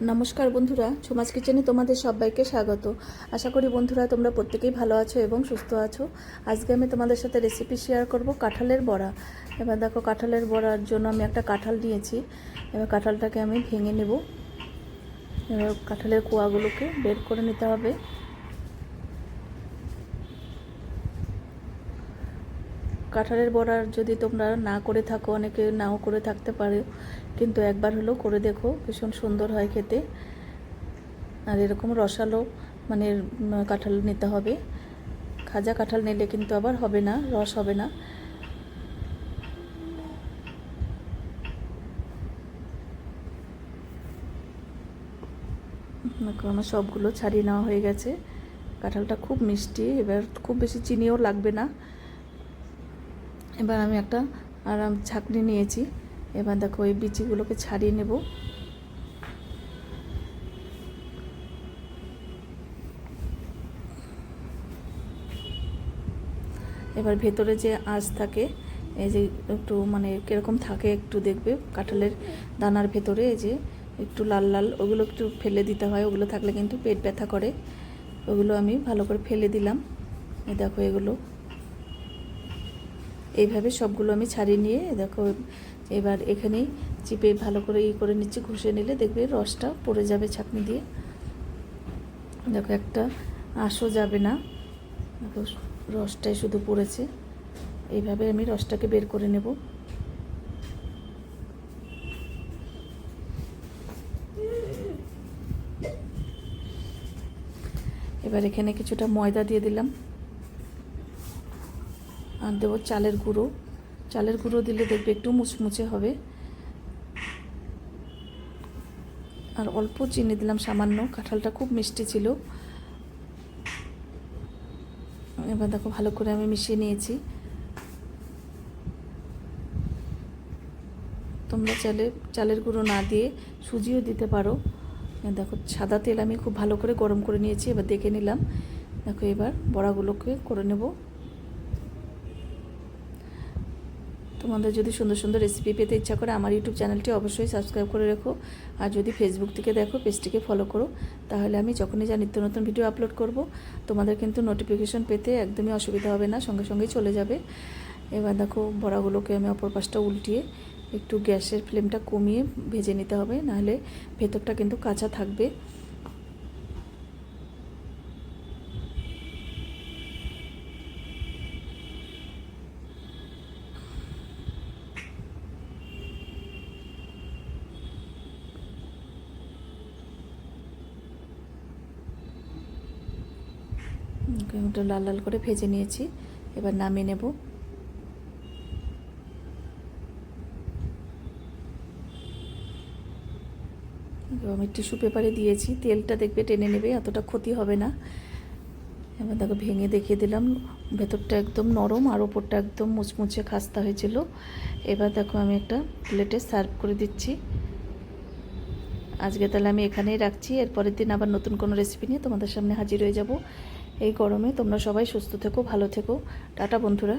নমস্কার বন্ধুরা সমাজ কিচেনে তোমাদের সবাইকে স্বাগত। আশা করি বন্ধুরা তোমরা প্রত্যেকেই ভালো আছো এবং সুস্থ আছো। আজকে আমি তোমাদের সাথে রেসিপি শেয়ার করব কাঁঠালের বড়া। এবার দেখো কাঁঠালের বড়ার জন্য আমি একটা কাঁঠাল নিয়েছি। এবার কাঁঠালটাকে আমি ভেঙে নেব। এবার কাঁঠালের কুয়াগুলোকে বের করে নিতে হবে। কাঁঠালের বড়ার যদি তোমরা না করে থাকো, অনেকে নাও করে থাকতে পারে, কিন্তু একবার হলেও করে দেখো, ভীষণ সুন্দর হয় খেতে। আর এরকম রসালো মানে কাঁঠাল নিতে হবে। খাজা কাঁঠাল নিলে কিন্তু আবার হবে না, রস হবে না। আমার সবগুলো ছাড়িয়ে নেওয়া হয়ে গেছে। কাঁঠালটা খুব মিষ্টি, এবার খুব বেশি চিনিও লাগবে না। এবার আমি একটা আরাম ছাঁকনি নিয়েছি। এবার দেখো এই বিচিগুলোকে ছাড়িয়ে নেব। এবার ভেতরে যে আঁশ থাকে, এই যে একটু মানে কীরকম থাকে একটু দেখবে। কাঁঠালের দানার ভেতরে এই যে একটু লাল লাল, ওগুলো একটু ফেলে দিতে হয়। ওগুলো থাকলে কিন্তু পেট ব্যথা করে। ওগুলো আমি ভালো করে ফেলে দিলাম। এই দেখো এগুলো এইভাবে সবগুলো আমি ছাড়িয়ে নিয়ে, দেখো, এবার এখানেই চিপে ভালো করে ই করে নিচ্ছি, ঘষে নিলে দেখবে রসটা পড়ে যাবে ছাঁকনি দিয়ে। দেখো, একটা আঁশও যাবে না। দেখো, রসটাই শুধু পড়েছে। এইভাবে আমি রসটাকে বের করে নেব। এবার এখানে কিছুটা ময়দা দিয়ে দিলাম। দেবো চালের গুঁড়ো। চালের গুঁড়ো দিলে দেখবে একটু মুচমুচে হবে। আর অল্প চিনি দিলাম, সামান্য। কাঁঠালটা খুব মিষ্টি ছিল। এবার দেখো ভালো করে আমি মিশিয়ে নিয়েছি। তোমরা চালে, চালের গুঁড়ো না দিয়ে সুজিও দিতে পারো। দেখো, সাদা তেল আমি খুব ভালো করে গরম করে নিয়েছি, এবার দেখে নিলাম। দেখো এবার বড়াগুলোকে করে নেব। তোমাদের যদি সুন্দর সুন্দর রেসিপি পেতে ইচ্ছা করে আমার ইউটিউব চ্যানেলটি অবশ্যই সাবস্ক্রাইব করে রেখো। আর যদি ফেসবুক থেকে দেখো পেজটিকে ফলো করো, তাহলে আমি যখনই যা নিত্য নতুন ভিডিও আপলোড করব, তোমাদের কিন্তু নোটিফিকেশন পেতে একদমই অসুবিধা হবে না, সঙ্গে সঙ্গেই চলে যাবে। এবার দেখো, বড়াগুলোকে আমি অপর পাশটা উল্টিয়ে একটু গ্যাসের ফ্লেমটা কমিয়ে ভেজে নিতে হবে, নাহলে ভেতরটা কিন্তু কাঁচা থাকবে। ওটা লাল লাল করে ভেজে নিয়েছি। এবার নামিয়ে নেব। আমি টিস্যু পেপারে দিয়েছি। তেলটা দেখবে টেনে নেবে অতটা ক্ষতি হবে না। এবার দেখো ভেঙে দেখিয়ে দিলাম। ভেতরটা একদম নরম আর ওপরটা একদম মুচমুচে খাস্তা হয়েছিল। এবার দেখো আমি একটা প্লেটে সার্ভ করে দিচ্ছি। আজকে তাহলে আমি এখানেই রাখছি। এরপরের দিন আবার নতুন কোনো রেসিপি নিয়ে তোমাদের সামনে হাজির হয়ে যাব। এই গরমে তোমরা সবাই সুস্থ থেকো, ভালো থেকো। টাটা বন্ধুরা।